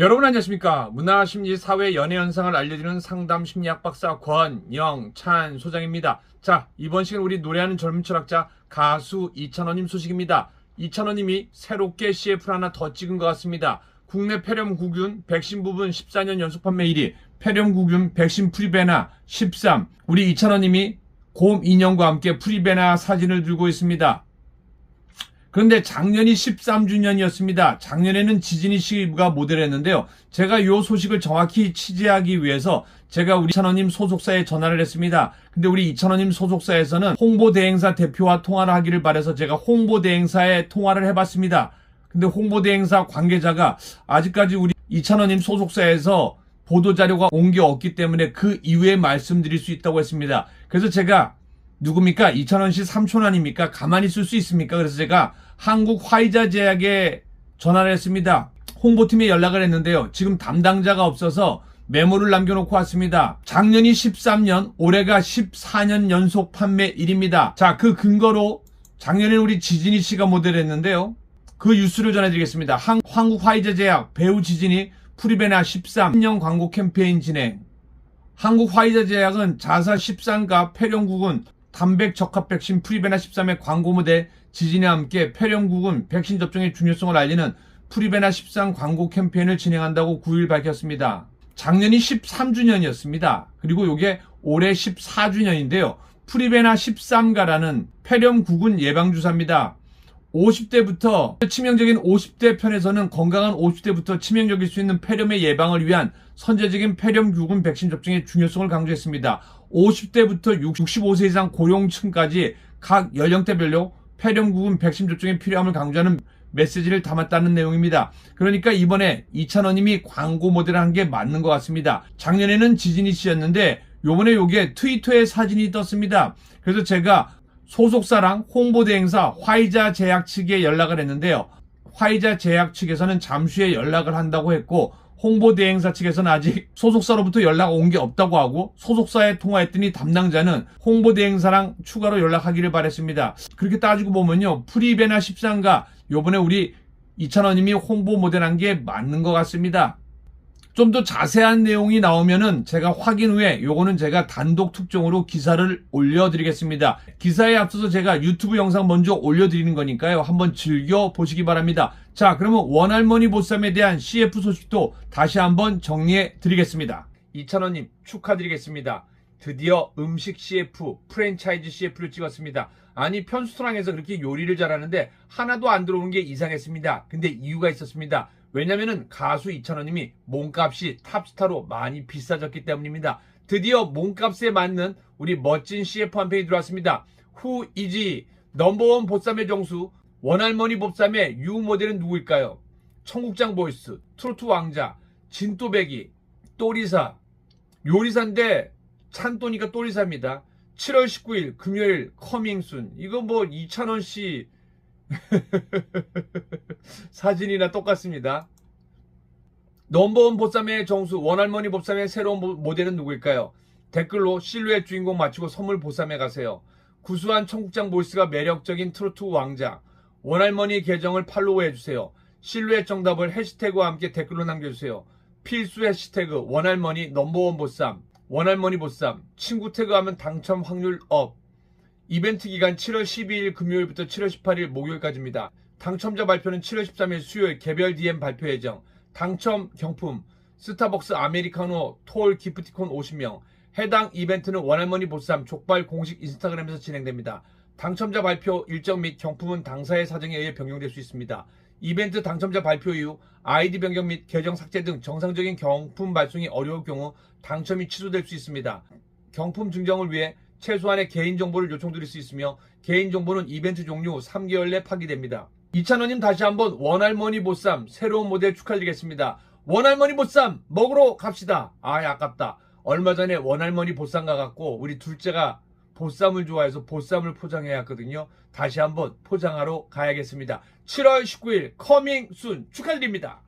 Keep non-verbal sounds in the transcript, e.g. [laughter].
여러분 안녕하십니까? 문화 심리 사회 연애 현상을 알려주는 상담 심리학 박사 권영찬 소장입니다. 자 이번 시간 우리 노래하는 젊은 철학자 가수 이찬원님 소식입니다. 이찬원님이 새롭게 CF를 하나 더 찍은 것 같습니다. 국내 폐렴 구균 백신 부분 14년 연속 판매 1위 폐렴 구균 백신 프리베나 13 우리 이찬원님이 곰 인형과 함께 프리베나 사진을 들고 있습니다 그런데 작년이 13주년이었습니다. 작년에는 지진이 씨가 모델을 했는데요. 제가 이 소식을 정확히 취재하기 위해서 제가 우리 이찬원님 소속사에 전화를 했습니다. 근데 우리 이찬원님 소속사에서는 홍보대행사 대표와 통화를 하기를 바래서 제가 홍보대행사에 통화를 해봤습니다. 근데 홍보대행사 관계자가 아직까지 우리 이찬원님 소속사에서 보도자료가 온 게 없기 때문에 그 이후에 말씀드릴 수 있다고 했습니다. 그래서 제가 누굽니까? 이찬원 씨 삼촌 아닙니까? 가만히 있을 수 있습니까? 그래서 제가 한국 화이자 제약에 전화를 했습니다. 홍보팀에 연락을 했는데요. 지금 담당자가 없어서 메모를 남겨놓고 왔습니다. 작년이 13년, 올해가 14년 연속 판매 1입니다. 자, 그 근거로 작년에 우리 지진이 씨가 모델했는데요. 그 뉴스를 전해드리겠습니다. 한, 한국 화이자 제약 배우 지진이 프리베나 13년 광고 캠페인 진행. 한국 화이자 제약은 자사 13과 폐렴국은 단백 적합 백신 프리베나 13의 광고 무대 지진과 함께 폐렴국은 백신 접종의 중요성을 알리는 프리베나 13 광고 캠페인을 진행한다고 9일 밝혔습니다. 작년이 13주년이었습니다. 그리고 이게 올해 14주년인데요. 프리베나 13가라는 폐렴국은 예방주사입니다. 50대부터 치명적인 50대 편에서는 건강한 50대부터 치명적일 수 있는 폐렴의 예방을 위한 선제적인 폐렴 규근 백신 접종의 중요성을 강조했습니다. 50대부터 65세 이상 고령층까지 각 연령대별로 폐렴 구근 백신 접종의 필요함을 강조하는 메시지를 담았다는 내용입니다. 그러니까 이번에 이찬원님이 광고 모델을 한 게 맞는 것 같습니다. 작년에는 지진이 씨였는데 요번에 요게 트위터에 사진이 떴습니다. 그래서 제가 소속사랑 홍보대 행사 화이자 제약 측에 연락을 했는데요. 화이자 제약 측에서는 잠시 후에 연락을 한다고 했고 홍보대행사 측에서는 아직 소속사로부터 연락 온 게 없다고 하고 소속사에 통화했더니 담당자는 홍보대행사랑 추가로 연락하기를 바랬습니다. 그렇게 따지고 보면요. 프리베나 13가 요번에 우리 이찬원님이 홍보 모델한 게 맞는 것 같습니다. 좀 더 자세한 내용이 나오면은 제가 확인 후에 요거는 제가 단독 특종으로 기사를 올려드리겠습니다. 기사에 앞서서 제가 유튜브 영상 먼저 올려드리는 거니까요. 한번 즐겨 보시기 바랍니다. 자, 그러면 원할머니 보쌈에 대한 CF 소식도 다시 한번 정리해 드리겠습니다. 이찬원님 축하드리겠습니다. 드디어 음식 CF, 프랜차이즈 CF를 찍었습니다. 아니, 편수토랑에서 그렇게 요리를 잘하는데 하나도 안 들어오는 게 이상했습니다. 근데 이유가 있었습니다. 왜냐면은 가수 이찬원님이 몸값이 탑스타로 많이 비싸졌기 때문입니다. 드디어 몸값에 맞는 우리 멋진 CF 한 편이 들어왔습니다. 후이지 넘버원 보쌈의 정수 원할머니 보쌈의 유 모델은 누구일까요? 청국장 보이스, 트로트 왕자, 진또배기, 또리사, 요리사인데 찬또니까 또리사입니다. 7월 19일 금요일 커밍순 이거 뭐 이찬원 씨 [laughs] 사진이나 똑같습니다. 넘버원 보쌈의 정수, 원할머니 보쌈의 새로운 모- 모델은 누구일까요? 댓글로 실루엣 주인공 맞추고 선물 보쌈에 가세요. 구수한 청국장 보이스가 매력적인 트로트 왕자, 원할머니 계정을 팔로우 해주세요. 실루엣 정답을 해시태그와 함께 댓글로 남겨주세요. 필수 해시태그 원할머니 넘버원 보쌈, 원할머니 보쌈, 친구 태그하면 당첨 확률 업. 이벤트 기간 7월 12일 금요일부터 7월 18일 목요일까지입니다. 당첨자 발표는 7월 13일 수요일 개별 DM 발표 예정. 당첨 경품 스타벅스 아메리카노 톨 기프티콘 50명. 해당 이벤트는 원할머니 보쌈 족발 공식 인스타그램에서 진행됩니다. 당첨자 발표 일정 및 경품은 당사의 사정에 의해 변경될 수 있습니다. 이벤트 당첨자 발표 이후 아이디 변경 및 계정 삭제 등 정상적인 경품 발송이 어려울 경우 당첨이 취소될 수 있습니다. 경품 증정을 위해 최소한의 개인정보를 요청드릴 수 있으며 개인정보는 이벤트 종료 후 3개월 내 파기됩니다. 이찬원님 다시 한번 원할머니 보쌈 새로운 모델 축하드리겠습니다. 원할머니 보쌈 먹으러 갑시다. 아이 아깝다. 얼마 전에 원할머니 보쌈 가갖고 우리 둘째가 보쌈을 좋아해서 보쌈을 포장해야 했거든요. 다시 한번 포장하러 가야겠습니다. 7월 19일 커밍 순 축하드립니다.